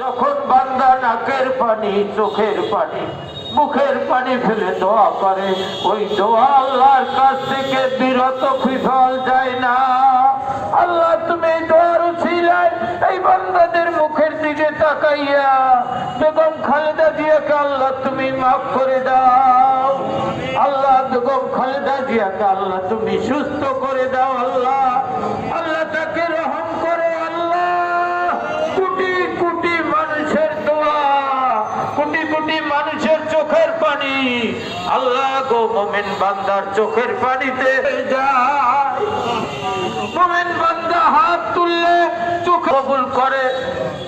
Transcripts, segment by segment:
যখন বান্দা নাকের পানি, চোখের পানি, মুখের পানি ফেলে দোয়া করে, ওই দোয়া আল্লাহর কাছ থেকে বিরত বিফল যায় না। আল্লাহ, তুমি দোয়ার উছিলায় এই বান্দাদের মুখের দিকে তাকাইয়া বেগম খালেদা জিয়াকে আল্লাহ তুমি মাফ করে দাও। আল্লাহ, বেগম খালেদা জিয়াকে আল্লাহ তুমি সুস্থ করে দাও, আল্লাহ। আল্লাহ তাকে কোটি মানুষের চোখের পানি। আল্লাহ গো মোমেন বান্দার চোখের পানিতে যায়। মোমেন বান্দা হাত তুললে চোখ কবুল করে।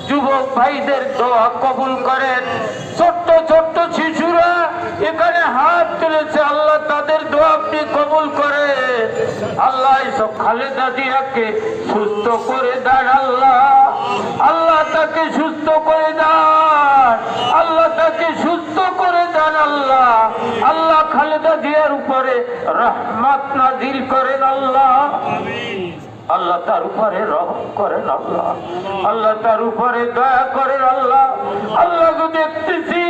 যুবক ভাইদের দোয়া কবুল করেন। ছোট্ট ছোট্ট শিশুরা এখানে হাত তুলেছে। আল্লাহ তাদের দোয়া আপনি কবুল করে আল্লাহ এসব খালেদা জিয়াকে সুস্থ করে দেন আল্লাহ। আল্লাহ তাকে আল্লাহ। আল্লাহ খালেদা জিয়ার উপরে রহমত নাজিল করেন আল্লাহ। আল্লাহ তার উপরে রহম করেন আল্লাহ। আল্লাহ তার উপরে দয়া করেন আল্লাহ। আল্লাহ দেখতেছি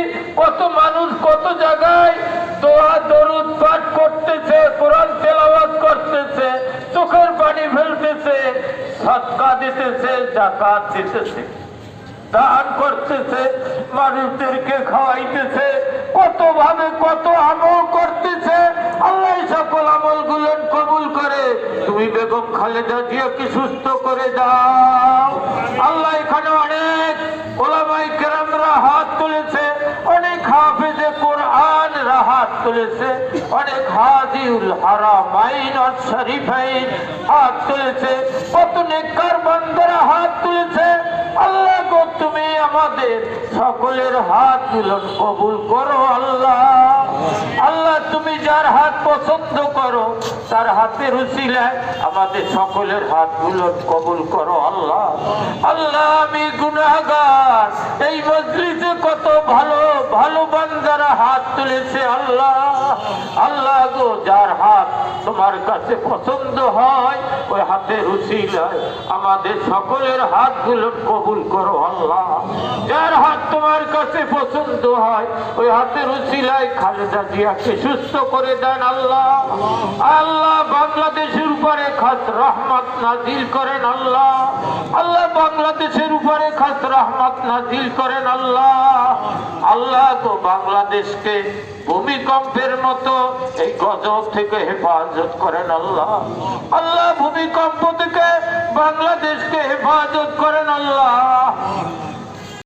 কত মানুষ কত জায়গায় দোয়া, দরুদ পাঠ করতেছে, কোরআন তেলাওয়াত করতেছে, চোখের পানি ফেলতেছে, সৎকা দিতেছে জাকাত দিতেছে। দান করতেছে, মানুষদেরকে খাওয়াইতেছে, কত ভাবে কত আমল করতেছে। আল্লাহ সকল আমলগুলো কবুল করে। তুমি বেগম খালেদা জিয়াকে সুস্থ করে দাও। আল্লাহ এখানে অনেক ওলামাই কেরামরা হাত তুলেছে, অনেক হাফেজে কোরআনরা হাত তুলেছে, অনেক হাজিউল হারামাইন আর শরীফাইন হাত তুলেছে, কত নেককার বান্দারা হাত তুলেছে। আমাদের সকলের হাত মিলন কবুল করো আল্লাহ। আল্লাহ, তুমি যার হাত পছন্দ করো, তার হাতের উচিলায় আমাদের সকলের হাত মিলন কবুল করো আল্লাহ। আল্লাহ, আমি গুনাহগার। এই মজলিসে কত ভালো ভালো বান্দারা হাত তুলেছে আল্লাহ। আল্লাহ গো, যার হাত তোমার কাছে পছন্দ হয়, ওই হাতের উচিলায় আমাদের সকলের হাতগুলো কবুল করো আল্লাহ। যার হাত তোমার কাছে পছন্দ হয়, ওই হাতের উচিলায় খালেদা জিয়াকে সুস্থ করে দেন আল্লাহ। আল্লাহ বাংলাদেশের উপরে খাস রহমত নাজিল করেন আল্লাহ। আল্লাহ বাংলাদেশের রহমত নাজিল করেন আল্লাহ। আল্লাহ তো বাংলাদেশকে ভূমিকম্পের মতো এই গজব থেকে হেফাজত করেন আল্লাহ। আল্লাহ ভূমিকম্প থেকে বাংলাদেশকে হেফাজত করেন আল্লাহ।